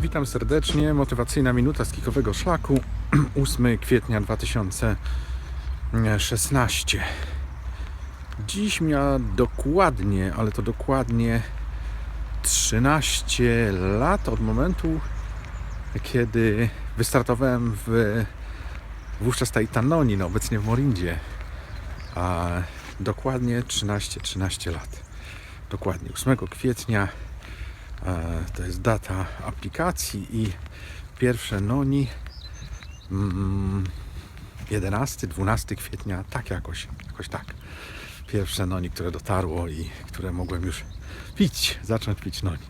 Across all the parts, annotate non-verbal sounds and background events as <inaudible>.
Witam serdecznie. Motywacyjna minuta z kikowego szlaku. <clears throat> 8 kwietnia 2016. Dziś miała dokładnie, ale to dokładnie 13 lat od momentu, kiedy wystartowałem w wówczas Taitanoni, no obecnie w Morindzie. A dokładnie 13, 13 lat. Dokładnie 8 kwietnia to jest data aplikacji i pierwsze noni mm, 11, 12 kwietnia, tak jakoś, jakoś tak. Pierwsze noni, które dotarło i które mogłem już pić, zacząć pić noni.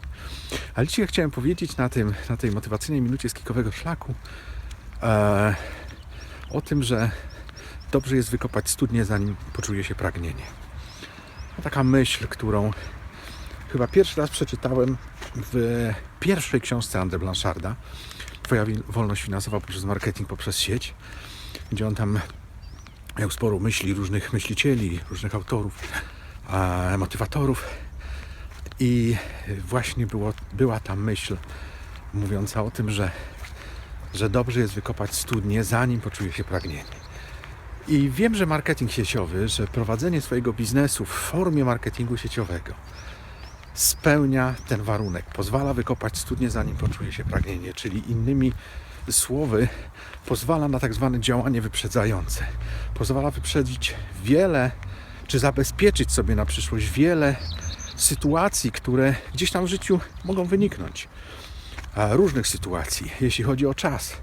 Ale dzisiaj chciałem powiedzieć na, tym, na tej motywacyjnej minucie z kikowego szlaku e, o tym, że dobrze jest wykopać studnię, zanim poczuje się pragnienie. Taka myśl, którą chyba pierwszy raz przeczytałem w pierwszej książce Andre Blancharda Twoja wolność finansowa poprzez marketing, poprzez sieć, gdzie on tam miał sporo myśli różnych myślicieli, różnych autorów, motywatorów i właśnie było, była ta myśl mówiąca o tym, że, że dobrze jest wykopać studnię, zanim poczuje się pragnienie. I wiem, że marketing sieciowy, że prowadzenie swojego biznesu w formie marketingu sieciowego spełnia ten warunek. Pozwala wykopać studnię, zanim poczuje się pragnienie, czyli innymi słowy, pozwala na tak zwane działanie wyprzedzające. Pozwala wyprzedzić wiele, czy zabezpieczyć sobie na przyszłość wiele sytuacji, które gdzieś tam w życiu mogą wyniknąć. Różnych sytuacji, jeśli chodzi o czas,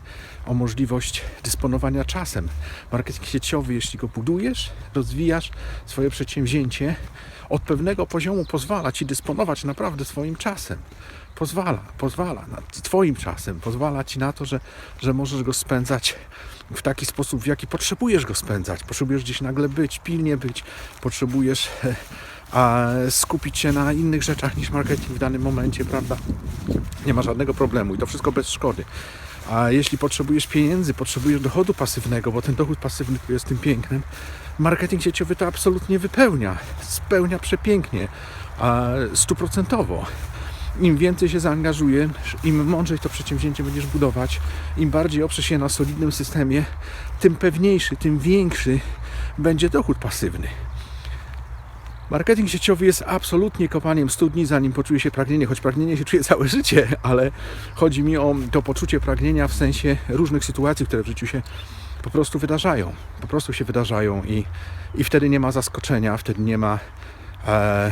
o możliwość dysponowania czasem. Marketing sieciowy, jeśli go budujesz, rozwijasz swoje przedsięwzięcie, od pewnego poziomu pozwala ci dysponować naprawdę swoim czasem. Pozwala, pozwala, na, twoim czasem, pozwala ci na to, że, że możesz go spędzać w taki sposób, w jaki potrzebujesz go spędzać. Potrzebujesz gdzieś nagle być, pilnie być, potrzebujesz e, a, skupić się na innych rzeczach niż marketing w danym momencie, prawda? Nie ma żadnego problemu i to wszystko bez szkody. A jeśli potrzebujesz pieniędzy, potrzebujesz dochodu pasywnego, bo ten dochód pasywny jest tym pięknym, marketing sieciowy to absolutnie wypełnia. Spełnia przepięknie, stuprocentowo. Im więcej się zaangażujesz, im mądrzej to przedsięwzięcie będziesz budować, im bardziej oprzesz się na solidnym systemie, tym pewniejszy, tym większy będzie dochód pasywny. Marketing sieciowy jest absolutnie kopaniem studni, zanim poczuje się pragnienie, choć pragnienie się czuje całe <laughs> życie, ale chodzi mi o to poczucie pragnienia w sensie różnych sytuacji, które w życiu się po prostu wydarzają. Po prostu się wydarzają i, i wtedy nie ma zaskoczenia, wtedy nie ma e,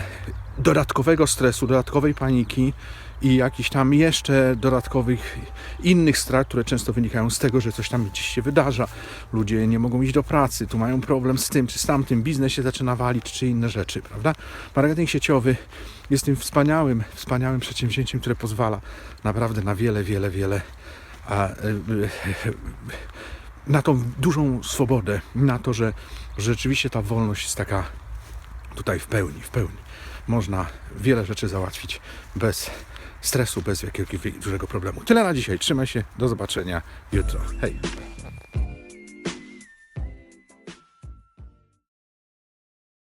dodatkowego stresu, dodatkowej paniki i jakichś tam jeszcze dodatkowych innych strat, które często wynikają z tego, że coś tam gdzieś się wydarza. Ludzie nie mogą iść do pracy, tu mają problem z tym czy z tamtym, biznes się zaczyna walić, czy inne rzeczy, prawda? Marketing sieciowy jest tym wspaniałym, wspaniałym przedsięwzięciem, które pozwala naprawdę na wiele, wiele, wiele a, e, e, na tą dużą swobodę, na to, że rzeczywiście ta wolność jest taka tutaj w pełni, w pełni. Można wiele rzeczy załatwić bez stresu, bez jakiegoś dużego problemu. Tyle na dzisiaj. Trzymaj się. Do zobaczenia jutro. Hej.